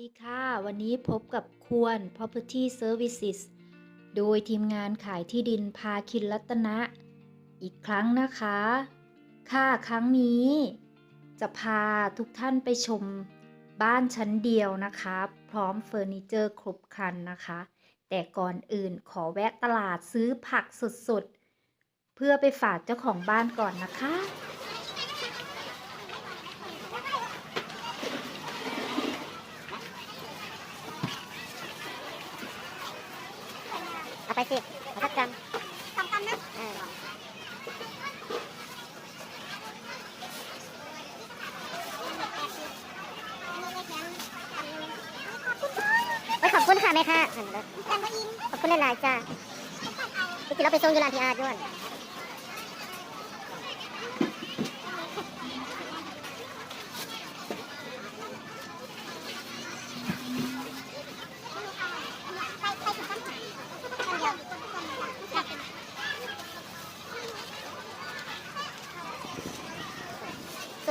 วัสดีค่ะ วันนี้พบกับควร Property Services โดยทีมงานขายที่ดินพาคินรัตนะ อีกครั้งนะคะ ค่ะครั้งนี้ จะพาทุกท่านไปชมบ้านชั้นเดียวนะคะ พร้อมเฟอร์นิเจอร์ครบครันนะคะ แต่ก่อนอื่นขอแวะตลาดซื้อผักสดๆ เพื่อไปฝากเจ้าของบ้านก่อนนะคะ เอาไป สิเอาสักกรัมสองกรัมนะเออไว้ขอบคุณค่ะแม่ค่ะขอบคุณหลายๆจ้าเมื่อกี้เราไปส่งอยูรานพีอาร์ด้วย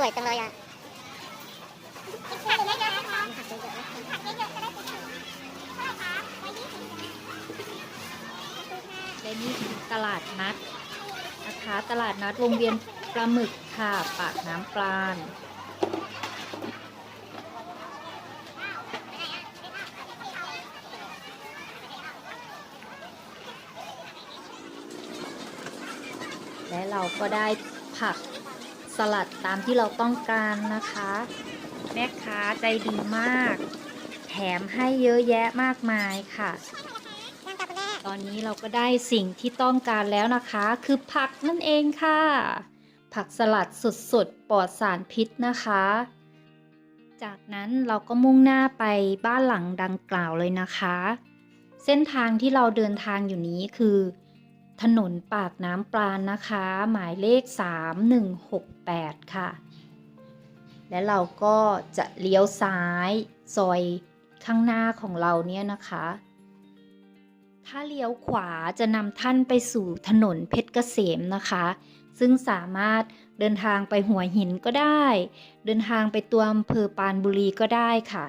วยจังเลยอะผักเยอะๆนะผักเยอะๆผักเยอะๆจะได้เป็นเท่าไหร่คะร้อยยี่สิบและนี่คือตลาดนัดนะคะตลาดนัดวงเวียนปลาหมึกค่ะปากน้ำปลาณและเราก็ได้ผัก สลัดตามที่เราต้องการนะคะ แม่ค้าใจดีมาก แถมให้เยอะแยะมากมายค่ะ ตอนนี้เราก็ได้สิ่งที่ต้องการแล้วนะคะ คือผักนั่นเองค่ะ ผักสลัดสดๆปลอดสารพิษนะคะ จากนั้นเราก็มุ่งหน้าไปบ้านหลังดังกล่าวเลยนะคะ เส้นทางที่เราเดินทางอยู่นี้คือถนนปากน้ำปราณนะคะ หมายเลข 3168 ค่ะ และเราก็จะเลี้ยวซ้ายซอยข้างหน้าของเราเนี่ยนะคะ ถ้าเลี้ยวขวาจะนำท่านไปสู่ถนนเพชรเกษมนะคะ ซึ่งสามารถเดินทางไปหัวหินก็ได้ เดินทางไปตัวอำเภอปานบุรีก็ได้ค่ะ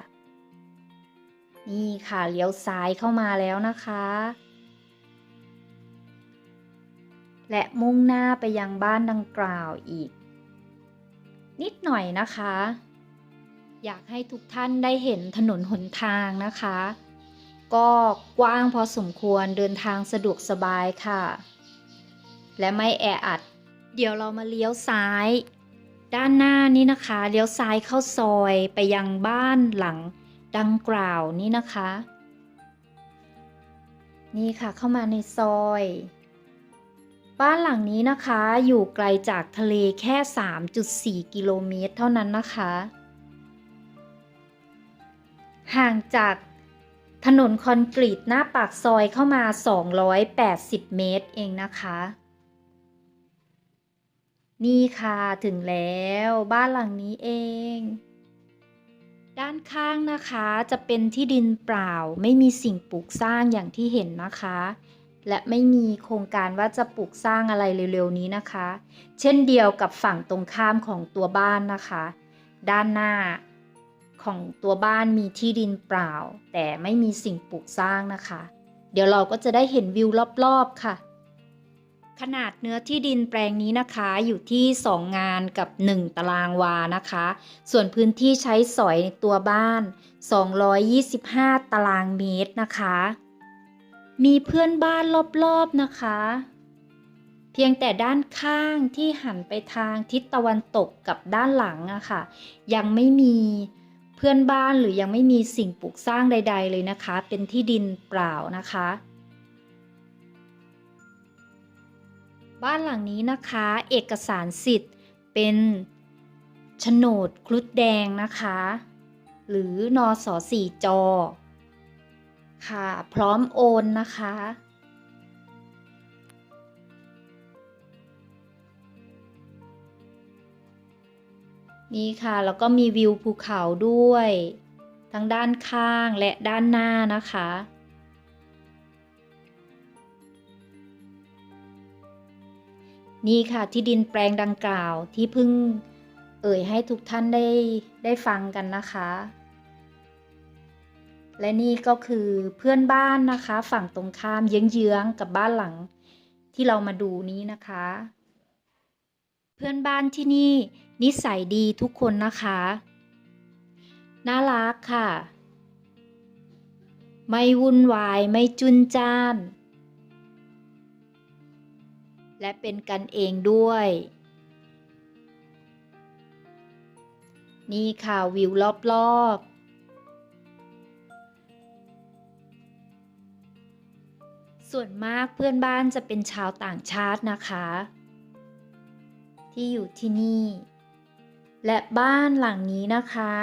นี่ค่ะเลี้ยวซ้ายเข้ามาแล้วนะคะ และมุ่งหน้าไปยังบ้านดังกล่าวอีก นิดหน่อยนะคะ อยากให้ทุกท่านได้เห็นถนนหนทางนะคะ ก็กว้างพอสมควรเดินทางสะดวกสบายค่ะ และไม่แออัด เดี๋ยวเรามาเลี้ยวซ้าย ด้านหน้านี้นะคะ เลี้ยวซ้ายเข้าซอยไปยังบ้านหลังดังกล่าวนี้นะคะ นี่ค่ะเข้ามาในซอย บ้านหลังนี้นะคะอยู่ไกลจากทะเลแค่ 3.4 กิโลเมตรเท่านั้นนะคะ ห่างจากถนนคอนกรีตหน้าปากซอยเข้ามา 280 เมตรเองนะคะ นี่ค่ะถึงแล้วบ้านหลังนี้เอง ด้านข้างนะคะจะเป็นที่ดินเปล่าไม่มีสิ่งปลูกสร้างอย่างที่เห็นนะคะ และไม่มีโครงการว่าจะปลูกสร้างอะไรเร็วๆนี้นะคะ เช่นเดียวกับฝั่งตรงข้ามของตัวบ้านนะคะ ด้านหน้าของตัวบ้านมีที่ดินเปล่า แต่ไม่มีสิ่งปลูกสร้างนะคะ เดี๋ยวเราก็จะได้เห็นวิวรอบๆค่ะ ขนาดเนื้อที่ดินแปลงนี้นะคะ อยู่ที่ 2 งานกับ 1 ตารางวานะคะ ส่วนพื้นที่ใช้สอยในตัวบ้าน 225 ตารางเมตรนะคะ มีเพื่อนบ้านรอบๆนะคะ เพียงแต่ด้านข้างที่หันไปทางทิศตะวันตกกับด้านหลังอะค่ะ ยังไม่มีเพื่อนบ้านหรือยังไม่มีสิ่งปลูกสร้างใด ๆ เลยนะคะ เป็นที่ดินเปล่านะคะ บ้านหลังนี้นะคะ เอกสารสิทธิ์เป็นโฉนดครุฑแดงนะคะ หรือนอสอสี่จอ ค่ะ พร้อมโอนนะคะ นี่ค่ะ แล้วก็มีวิวภูเขาด้วย ทั้งด้านข้างและด้านหน้านะคะนี่ค่ะที่ดินแปลงดังกล่าวที่เพิ่งเอ่ยให้ทุกท่านได้ได้ฟังกันนะคะ และนี่ก็คือเพื่อนบ้านนะคะ ฝั่งตรงข้ามเยื้องๆกับบ้านหลังที่เรามาดูนี้นะคะ เพื่อนบ้านที่นี่นิสัยดีทุกคนนะคะ น่ารักค่ะ ไม่วุ่นวายไม่จุนจ้าน และเป็นกันเองด้วย นี่ค่ะวิวรอบๆ ส่วนมากเพื่อนบ้านจะเป็นชาวต่างชาตินะคะ ที่อยู่ที่นี่ และบ้านหลังนี้นะคะ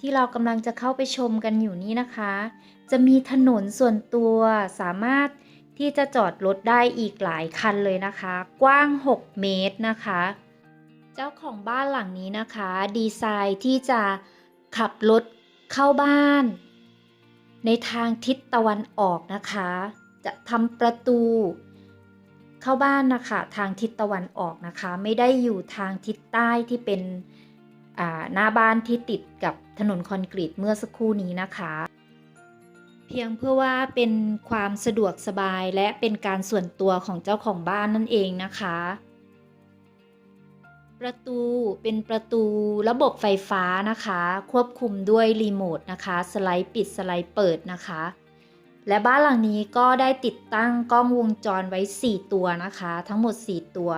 ที่เรากำลังจะเข้าไปชมกันอยู่นี้นะคะ จะมีถนนส่วนตัวสามารถที่จะจอดรถได้อีกหลายคันเลยนะคะ กว้าง 6 เมตรนะคะ เจ้าของบ้านหลังนี้นะคะ ดีไซน์ที่จะขับรถเข้าบ้าน ในทางทิศตะวันออกนะคะ จะทำประตู เข้าบ้านนะคะทางทิศตะวันออกนะคะ ไม่ได้อยู่ทางทิศใต้ที่เป็นหน้าบ้านที่ติดกับถนนคอนกรีตเมื่อสักครู่นี้นะคะ เพียงเพื่อว่าเป็นความสะดวกสบายและเป็นการส่วนตัวของเจ้าของบ้านนั่นเองนะคะ ประตูเป็นประตูระบบไฟฟ้านะคะ ควบคุมด้วยรีโมทนะคะ สไลด์ปิดสไลด์เปิดนะคะ และบ้านหลังนี้ก็ได้ติดตั้งกล้องวงจรไว้ 4 ตัวนะคะ ทั้งหมด 4 ตัว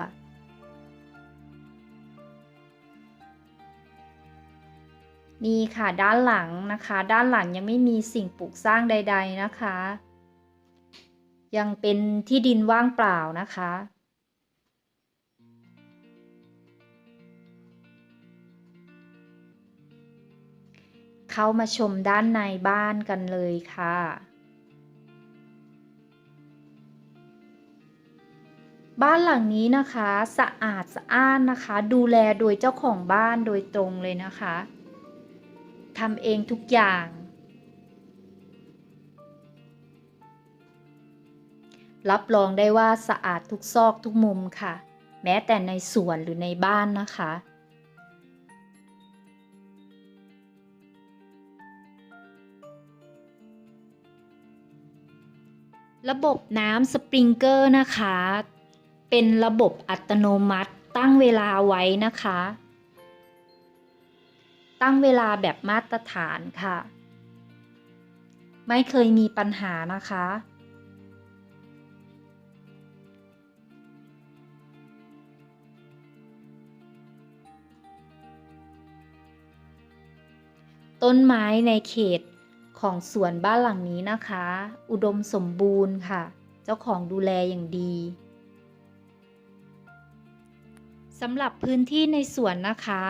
นี่ค่ะด้านหลังนะคะ ด้านหลังยังไม่มีสิ่งปลูกสร้างใด ๆนะคะ ยังเป็นที่ดินว่างเปล่านะคะเข้ามาชมด้านในบ้านกันเลยค่ะ บ้านหลังนี้นะคะสะอาดสะอ้านนะคะ ดูแลโดยเจ้าของบ้านโดยตรงเลยนะคะทำเองทุกอย่าง รับรองได้ว่าสะอาดทุกซอกทุกมุมค่ะ แม้แต่ในสวนหรือในบ้านนะคะ ระบบน้ำสปริงเกอร์นะคะ เป็นระบบอัตโนมัติตั้งเวลาไว้นะคะ ตั้งเวลาแบบมาตรฐานค่ะ ไม่เคยมีปัญหานะคะ ต้นไม้ในเขตของสวนบ้านหลังนี้นะคะ อุดมสมบูรณ์ค่ะ เจ้าของดูแลอย่างดี สำหรับพื้นที่ในสวนนะคะ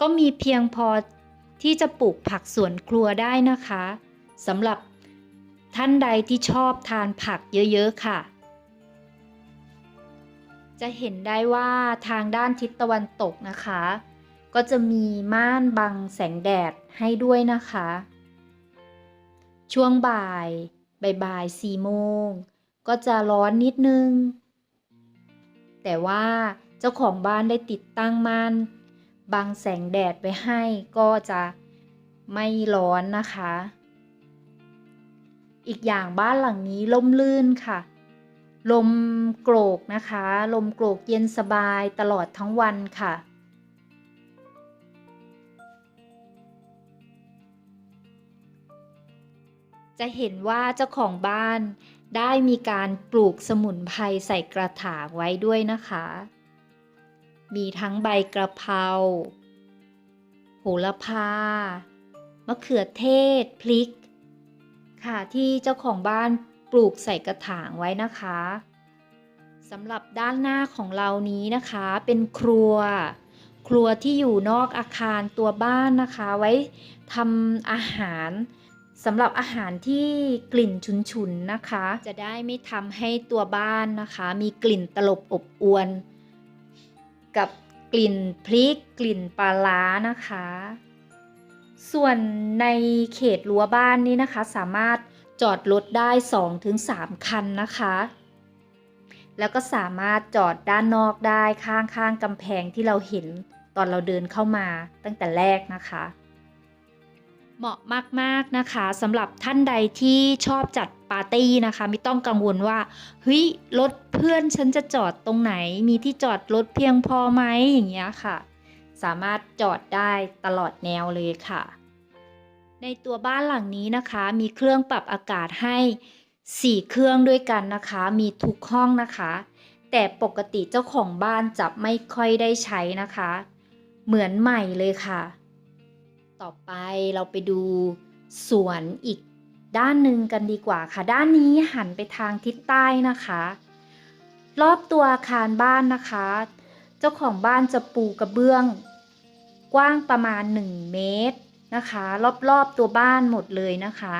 ก็มีเพียงพอที่จะปลูกผักสวนครัวได้นะคะสำหรับท่านใดที่ชอบทานผักเยอะๆค่ะ จะเห็นได้ว่าทางด้านทิศตะวันตกนะคะ ก็จะมีม่านบังแสงแดดให้ด้วยนะคะ ช่วงบ่ายบ่ายสี่โมง ก็จะร้อนนิดนึง แต่ว่า เจ้าของบ้านได้ติดตั้งม่านบังแสงแดดไว้ให้ก็จะไม่ร้อนนะคะ อีกอย่างบ้านหลังนี้ล่มลื่นค่ะ ลมโกรกนะคะ ลมโกรกเย็นสบายตลอดทั้งวันค่ะ จะเห็นว่าเจ้าของบ้านได้มีการปลูกสมุนไพรใส่กระถางไว้ด้วยนะคะ มีทั้งใบกระเพราโหระพามะเขือเทศ พริก ค่ะที่เจ้าของบ้านปลูกใส่กระถางไว้นะคะสำหรับด้านหน้าของเรานี้นะคะ เป็นครัว ครัวที่อยู่นอกอาคารตัวบ้านนะคะ ไว้ทำอาหารสำหรับอาหารที่กลิ่นฉุนๆนะคะ จะได้ไม่ทำให้ตัวบ้านนะคะ มีกลิ่นตลบอบอวน กับกลิ่นพริกกลิ่นปลาล้านะคะ ส่วนในเขตรั้วบ้านนี้นะคะ สามารถจอดรถได้ 2-3 คันนะคะ แล้วก็สามารถจอดด้านนอกได้ข้างๆกำแพงที่เราเห็นตอนเราเดินเข้ามาตั้งแต่แรกนะคะ เหมาะมากๆนะคะสำหรับท่านใดที่ชอบจัดปาร์ตี้นะคะ ไม่ต้องกังวลว่าเฮ้ยรถเพื่อนฉันจะจอดตรงไหน มีที่จอดรถเพียงพอไหมอย่างเงี้ยค่ะ สามารถจอดได้ตลอดแนวเลยค่ะ ในตัวบ้านหลังนี้นะคะ มีเครื่องปรับอากาศให้ 4 เครื่องด้วยกันนะคะ มีทุกห้องนะคะ แต่ปกติเจ้าของบ้านจะไม่ค่อยได้ใช้นะคะ เหมือนใหม่เลยค่ะ ต่อไปเราไปดูสวนอีกด้านหนึ่งกันดีกว่าค่ะ ด้านนี้หันไปทางทิศใต้นะคะ รอบตัวอาคารบ้านนะคะ เจ้าของบ้านจะปูกระเบื้อง กว้างประมาณ 1 เมตรนะคะ รอบๆตัวบ้านหมดเลยนะคะ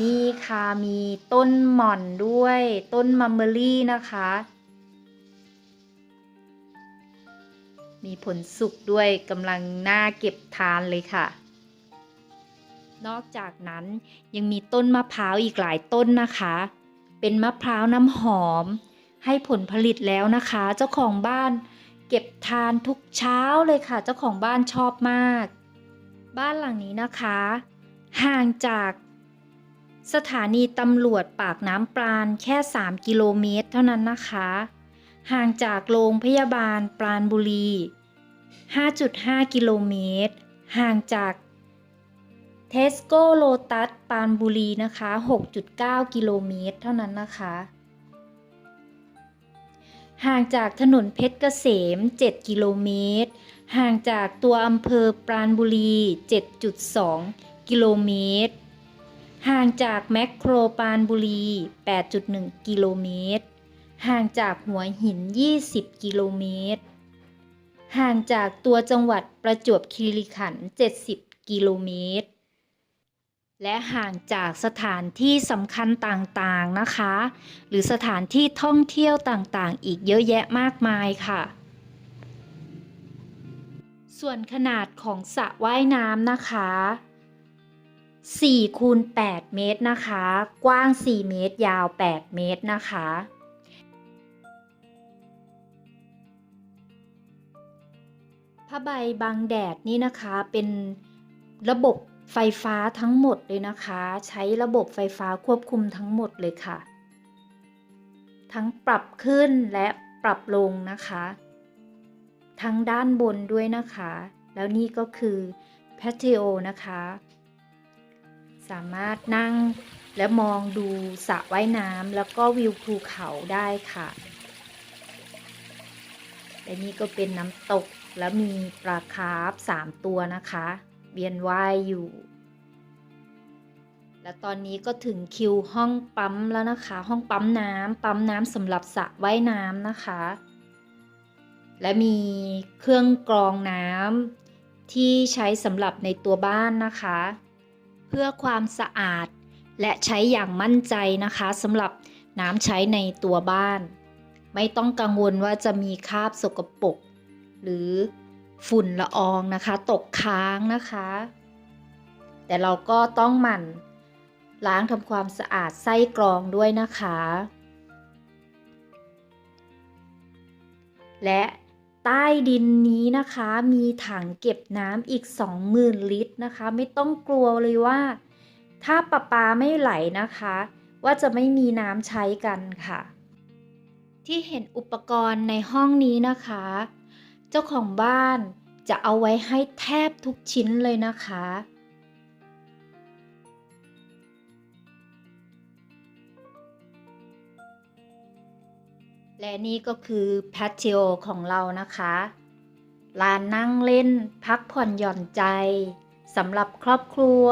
นี่ค่ะมีต้นหม่อนด้วย ต้นมัมเบอรี่นะคะ มีผลสุกด้วยกำลังน่าเก็บทานเลยค่ะ นอกจากนั้นยังมีต้นมะพร้าวอีกหลายต้นนะคะ เป็นมะพร้าวน้ำหอม ให้ผลผลิตแล้วนะคะ เจ้าของบ้านเก็บทานทุกเช้าเลยค่ะ เจ้าของบ้านชอบมาก บ้านหลังนี้นะคะ ห่างจากสถานีตำรวจปากน้ำปราณแค่ 3 กิโลเมตร เท่านั้นนะคะ ห่างจากโรงพยาบาลปราณบุรี 5.5 กิโลเมตร ห่างจากเทสโก้โลตัสปราณบุรีนะคะ 6.9 กิโลเมตร เท่านั้นนะคะ ห่างจากถนนเพชรเกษม 7 กิโลเมตร ห่างจากตัวอำเภอปราณบุรี 7.2 กิโลเมตร ห่างจากแมคโครปราณบุรี 8.1 กิโลเมตร ห่างจากหัวหิน 20 กิโลเมตร ห่างจากตัวจังหวัดประจวบคีรีขันธ์70 กิโลเมตร และห่างจากสถานที่สำคัญต่างๆนะคะ หรือสถานที่ท่องเที่ยวต่างๆ อีกเยอะแยะมากมายค่ะ ส่วนขนาดของสระว่ายน้ำนะคะ4คูณ8เมตรนะคะ กว้าง 4 เมตร ยาว 8 เมตรนะคะ ผ้าใบบังแดดนี่นะคะเป็นระบบไฟฟ้าทั้งหมดเลยนะคะ ใช้ระบบไฟฟ้าควบคุมทั้งหมดเลยค่ะ ทั้งปรับขึ้นและปรับลงนะคะ ทั้งด้านบนด้วยนะคะ แล้วนี่ก็คือแพท i โอนะคะ สามารถนั่งและมองดูสระว่ายน้ำแล้วก็วิวภูเขาได้ค่ะ และนี่ก็เป็นน้ำตก แล้วมีปลาคาร์ฟสามตัวนะคะเวียนว่ายอยู่ และตอนนี้ก็ถึงคิวห้องปั๊มแล้วนะคะ ห้องปั๊มน้ำปั๊มน้ำสำหรับสระว่ายน้ำนะคะ และมีเครื่องกรองน้ำที่ใช้สำหรับในตัวบ้านนะคะ เพื่อความสะอาดและใช้อย่างมั่นใจนะคะสำหรับน้ำใช้ในตัวบ้าน ไม่ต้องกังวลว่าจะมีคราบสกปรก หรือฝุ่นละอองนะคะ ตกค้างนะคะ แต่เราก็ต้องหมั่นล้างทำความสะอาดไส้กรองด้วยนะคะ และใต้ดินนี้นะคะมีถังเก็บน้ำอีก 20,000 ลิตรนะคะ ไม่ต้องกลัวเลยว่า ถ้าประปาไม่ไหลนะคะ ว่าจะไม่มีน้ำใช้กันค่ะ ที่เห็นอุปกรณ์ในห้องนี้นะคะ เจ้าของบ้านจะเอาไว้ให้แทบทุกชิ้นเลยนะคะ และนี่ก็คือแพท i โอของเรานะคะลานนั่งเล่นพักผ่อนหย่อนใจสำหรับครอบครัว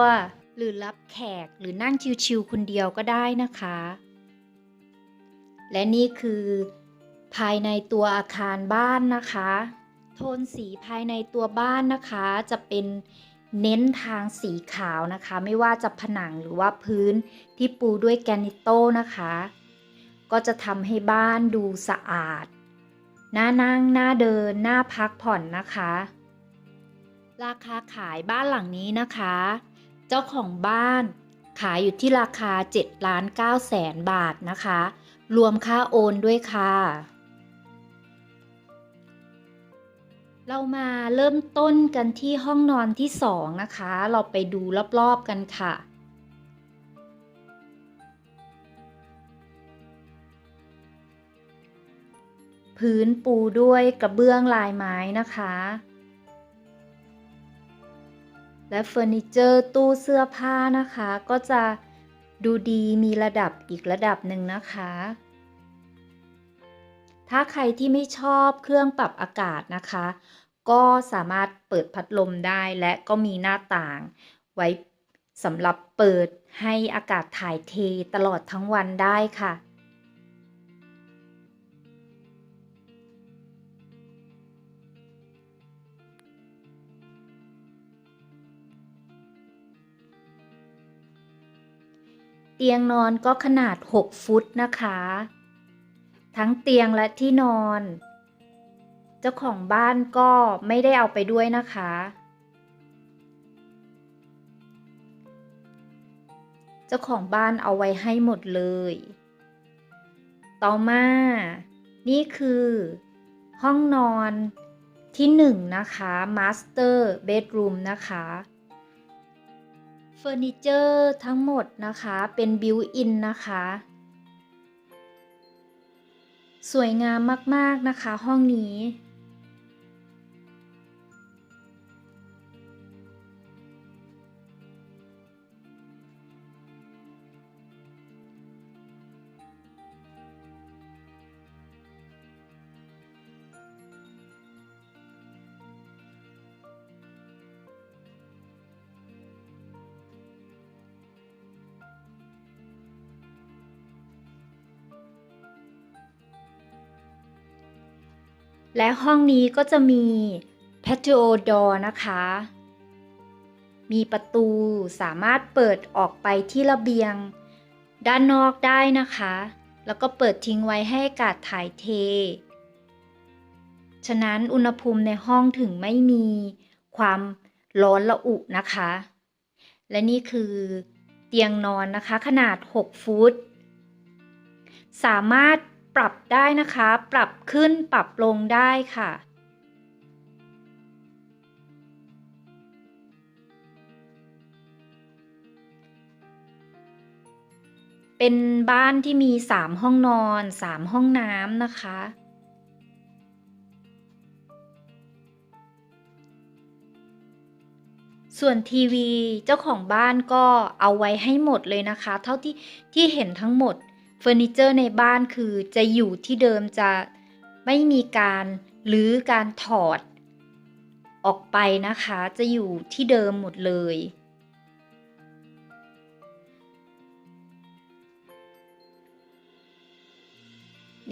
หรือรับแขกหรือนั่งชิวๆคนเดียวก็ได้นะคะ และนี่คือภายในตัวอาคารบ้านนะคะ โทนสีภายในตัวบ้านนะคะ จะเป็นเน้นทางสีขาวนะคะ ไม่ว่าจะผนังหรือว่าพื้นที่ปูด้วยแกนิโต้นะคะ ก็จะทำให้บ้านดูสะอาดน่านั่งน่าเดินน่าพักผ่อนนะคะ ราคาขายบ้านหลังนี้นะคะ เจ้าของบ้านขายอยู่ที่ราคา7ล้าน9แสนบาทนะคะ รวมค่าโอนด้วยค่ะ เรามาเริ่มต้นกันที่ห้องนอนที่สองนะคะ เราไปดูรอบๆกันค่ะ พื้นปูด้วยกระเบื้องลายไม้นะคะ และเฟอร์นิเจอร์ตู้เสื้อผ้านะคะ ก็จะดูดีมีระดับอีกระดับหนึ่งนะคะถ้าใครที่ไม่ชอบเครื่องปรับอากาศนะคะ ก็สามารถเปิดพัดลมได้และก็มีหน้าต่าง ไว้สำหรับเปิดให้อากาศถ่ายเทตลอดทั้งวันได้ค่ะ เตียงนอนก็ขนาด 6 ฟุตนะคะ ทั้งเตียงและที่นอน จ้าของบ้านก็ไม่ได้เอาไปด้วยนะคะ เจ้าของบ้านเอาไว้ให้หมดเลย ต่อมา นี่คือ ห้องนอนที่หนึ่งนะคะ Master Bedroom นะคะเฟอร์นิเจอร์ทั้งหมดนะคะเป็นบิวอินนะคะ สวยงามมาก ๆ นะคะห้องนี้ และห้องนี้ก็จะมี patio door นะคะ มีประตูสามารถเปิดออกไปที่ระเบียง ด้านนอกได้นะคะ แล้วก็เปิดทิ้งไว้ให้อากาศถ่ายเท ฉะนั้นอุณหภูมิในห้องถึงไม่มีความร้อนระอุนะคะ และนี่คือเตียงนอนนะคะขนาด 6 ฟุต สามารถ ปรับได้นะคะ ปรับขึ้นปรับลงได้ค่ะเป็นบ้านที่มี 3 ห้องนอน 3 ห้องน้ำนะคะ ส่วนทีวีเจ้าของบ้านก็เอาไว้ให้หมดเลยนะคะ เท่าที่ที่เห็นทั้งหมด เฟอร์นิเจอร์ในบ้านคือจะอยู่ที่เดิมจะไม่มีการหรือการถอด ออกไปนะคะจะอยู่ที่เดิมหมดเลย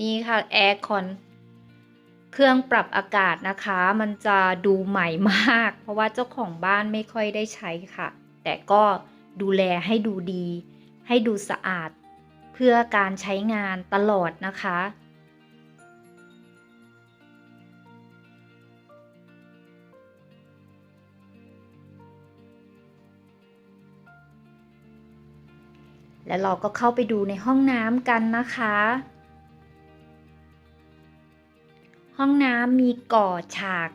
นี่ค่ะแอร์คอนเครื่องปรับอากาศนะคะ มันจะดูใหม่มาก เพราะว่าเจ้าของบ้านไม่ค่อยได้ใช้ค่ะ แต่ก็ดูแลให้ดูดี ให้ดูสะอาด เพื่อการใช้งานตลอดนะคะ แล้วเราก็เข้าไปดูในห้องน้ำกันนะคะ ห้องน้ำมีก่อฉาก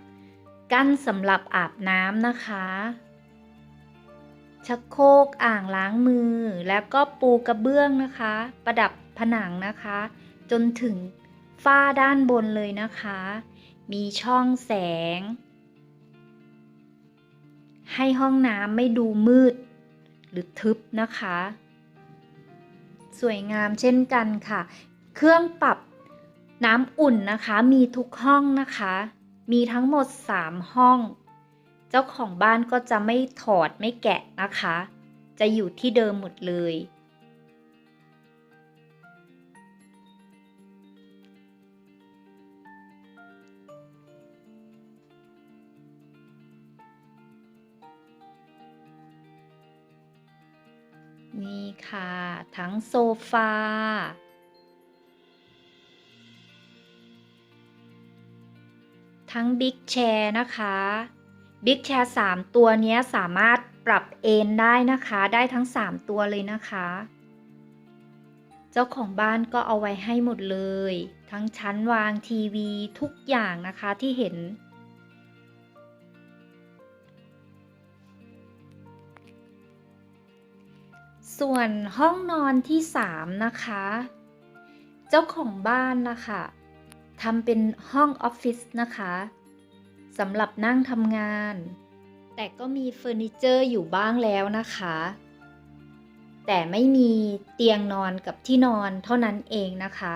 กั้นสำหรับอาบน้ำนะคะ ชักโครกอ่างล้างมือ แล้วก็ปูกระเบื้องนะคะ ประดับผนังนะคะ จนถึงฝ้าด้านบนเลยนะคะ มีช่องแสง ให้ห้องน้ำไม่ดูมืด หรือทึบนะคะ สวยงามเช่นกันค่ะ เครื่องปรับน้ำอุ่นนะคะ มีทุกห้องนะคะ มีทั้งหมด 3 ห้อง เจ้าของบ้านก็จะไม่ถอดไม่แกะนะคะ จะอยู่ที่เดิมหมดเลย นี่ค่ะ ทั้งโซฟาทั้งบิ๊กแชร์นะคะ Big Share 3 ตัวนี้สามารถปรับเอนได้นะคะ ได้ทั้ง 3 ตัวเลยนะคะ เจ้าของบ้านก็เอาไว้ให้หมดเลย ทั้งชั้นวางทีวีทุกอย่างนะคะที่เห็น ส่วนห้องนอนที่ 3 นะคะ เจ้าของบ้านนะคะทำเป็นห้องออฟฟิศนะคะ สำหรับนั่งทำงาน แต่ก็มีเฟอร์นิเจอร์อยู่บ้างแล้วนะคะ แต่ไม่มีเตียงนอนกับที่นอนเท่านั้นเองนะคะ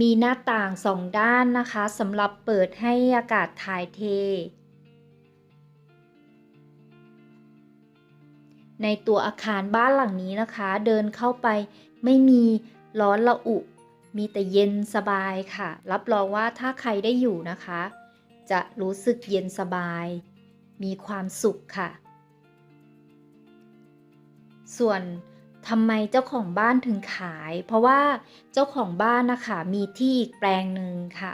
มีหน้าต่างสองด้านนะคะสำหรับเปิดให้อากาศถ่ายเท ในตัวอาคารบ้านหลังนี้นะคะ เดินเข้าไปไม่มีร้อนละอุ มีแต่เย็นสบายค่ะ รับรองว่าถ้าใครได้อยู่นะคะ จะรู้สึกเย็นสบาย มีความสุขค่ะ ส่วนทำไมเจ้าของบ้านถึงขาย เพราะว่าเจ้าของบ้านนะคะมีที่อีกแปลงหนึ่งค่ะ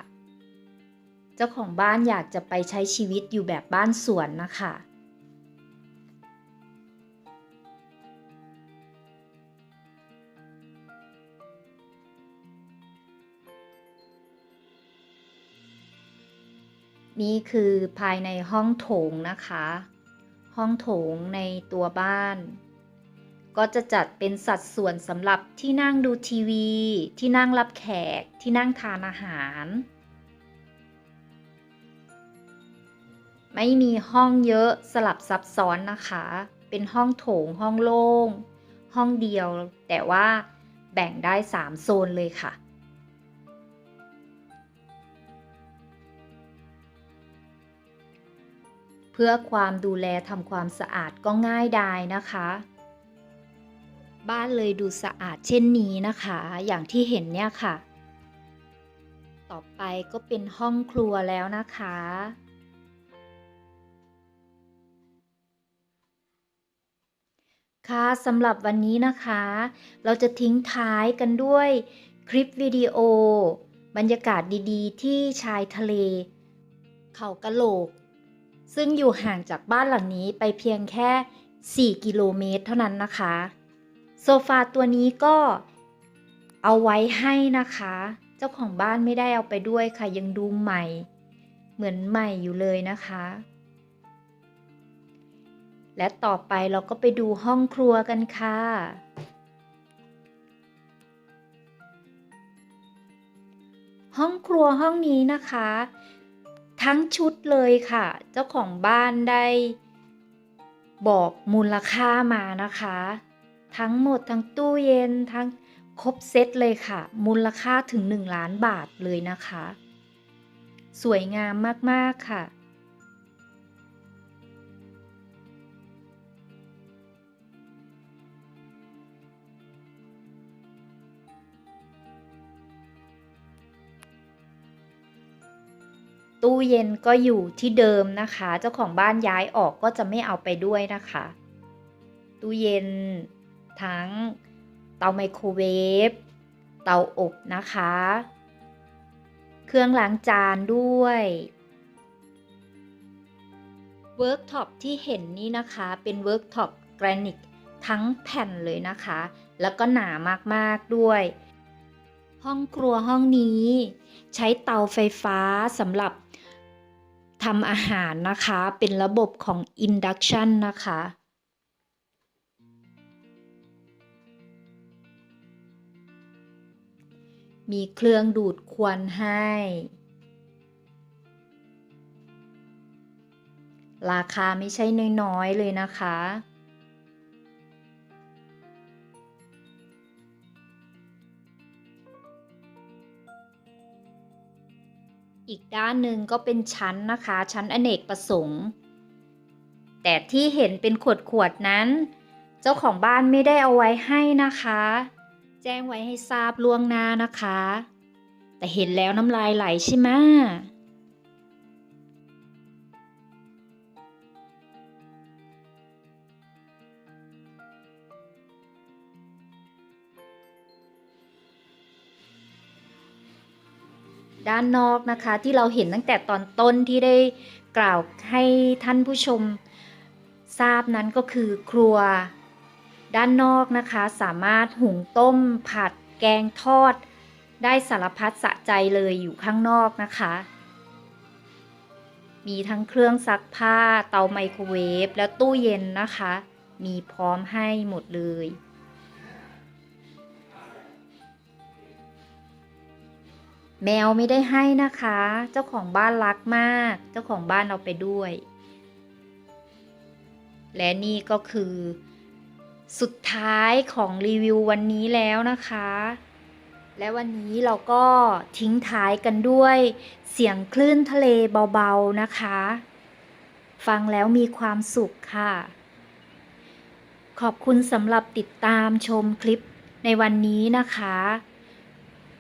เจ้าของบ้านอยากจะไปใช้ชีวิตอยู่แบบบ้านสวนนะคะ นี่คือภายในห้องโถงนะคะ ห้องโถงในตัวบ้าน ก็จะจัดเป็นสัดส่วนสำหรับที่นั่งดูทีวี ที่นั่งรับแขกที่นั่งทานอาหาร ไม่มีห้องเยอะสลับซับซ้อนนะคะ เป็นห้องโถงห้องโล่ง ห้องเดียว แต่ว่าแบ่งได้ 3 โซนเลยค่ะ พื่อความดูแลทำความสะอาดก็ง่ายดายนะคะ บ้านเลยดูสะอาดเช่นนี้นะคะ อย่างที่เห็นเนี่ยค่ะ ต่อไปก็เป็นห้องครัวแล้วนะคะ ค่ะสำหรับวันนี้นะคะ เราจะทิ้งท้ายกันด้วยคลิปวิดีโอบรรยากาศดีๆ ที่ชายทะเล เขากะโหลก ซึ่งอยู่ห่างจากบ้านหลังนี้ไปเพียงแค่ 4 กิโลเมตรเท่านั้นนะคะ โซฟาตัวนี้ก็เอาไว้ให้นะคะ เจ้าของบ้านไม่ได้เอาไปด้วยค่ะ ยังดูใหม่ เหมือนใหม่อยู่เลยนะคะ และต่อไปเราก็ไปดูห้องครัวกันค่ะห้องครัวห้องนี้นะคะ ทั้งชุดเลยค่ะ เจ้าของบ้านได้บอกมูลค่ามานะคะ ทั้งหมดทั้งตู้เย็นทั้งครบเซตเลยค่ะ มูลค่าถึง 1 ล้านบาทเลยนะคะ สวยงามมาก ๆ ค่ะ ตู้เย็นก็อยู่ที่เดิมนะคะ เจ้าของบ้านย้ายออกก็จะไม่เอาไปด้วยนะคะ ตู้เย็นทั้งเตาไมโครเวฟ เตาอบนะคะ เครื่องล้างจานด้วยเวิร์กท็อปที่เห็นนี่นะคะเป็นเวิร์กท็อปแกรนิตทั้งแผ่นเลยนะคะ แล้วก็หนามากๆด้วย ห้องครัวห้องนี้ ใช้เตาไฟฟ้าสำหรับ ทำอาหารนะคะ เป็นระบบของ Induction นะคะ มีเครื่องดูดควันให้ ราคาไม่ใช่น้อยๆเลยนะคะ อีกด้านหนึ่งก็เป็นชั้นนะคะ ชั้นอเนกประสงค์ แต่ที่เห็นเป็นขวดๆนั้น เจ้าของบ้านไม่ได้เอาไว้ให้นะคะ แจ้งไว้ให้ทราบล่วงหน้านะคะ แต่เห็นแล้วน้ำลายไหลใช่ไหม ด้านนอกนะคะ ที่เราเห็นตั้งแต่ตอนต้นที่ได้กล่าวให้ท่านผู้ชมทราบนั้นก็คือครัว ด้านนอกนะคะสามารถหุงต้ม ผัด แกงทอด ได้สารพัดสะใจเลยอยู่ข้างนอกนะคะ มีทั้งเครื่องซักผ้า เตาไมโครเวฟแล้วตู้เย็นนะคะ มีพร้อมให้หมดเลย แมวไม่ได้ให้นะคะ เจ้าของบ้านรักมาก เจ้าของบ้านเอาไปด้วย และนี่ก็คือ สุดท้ายของรีวิววันนี้แล้วนะคะ และวันนี้เราก็ทิ้งท้ายกันด้วย เสียงคลื่นทะเลเบาๆนะคะ ฟังแล้วมีความสุขค่ะ ขอบคุณสำหรับติดตามชมคลิปในวันนี้นะคะ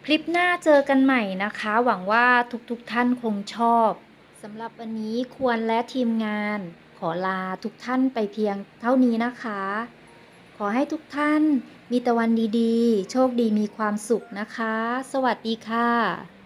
คลิปหน้าเจอกันใหม่นะคะ หวังว่าทุกๆทท่านคงชอบสำหรับวันนี้ควรและทีมงาน ขอลาทุกท่านไปเพียงเท่านี้นะคะ ขอให้ทุกท่านมีแต่วันดีๆ โชคดีมีความสุขนะคะ สวัสดีค่ะ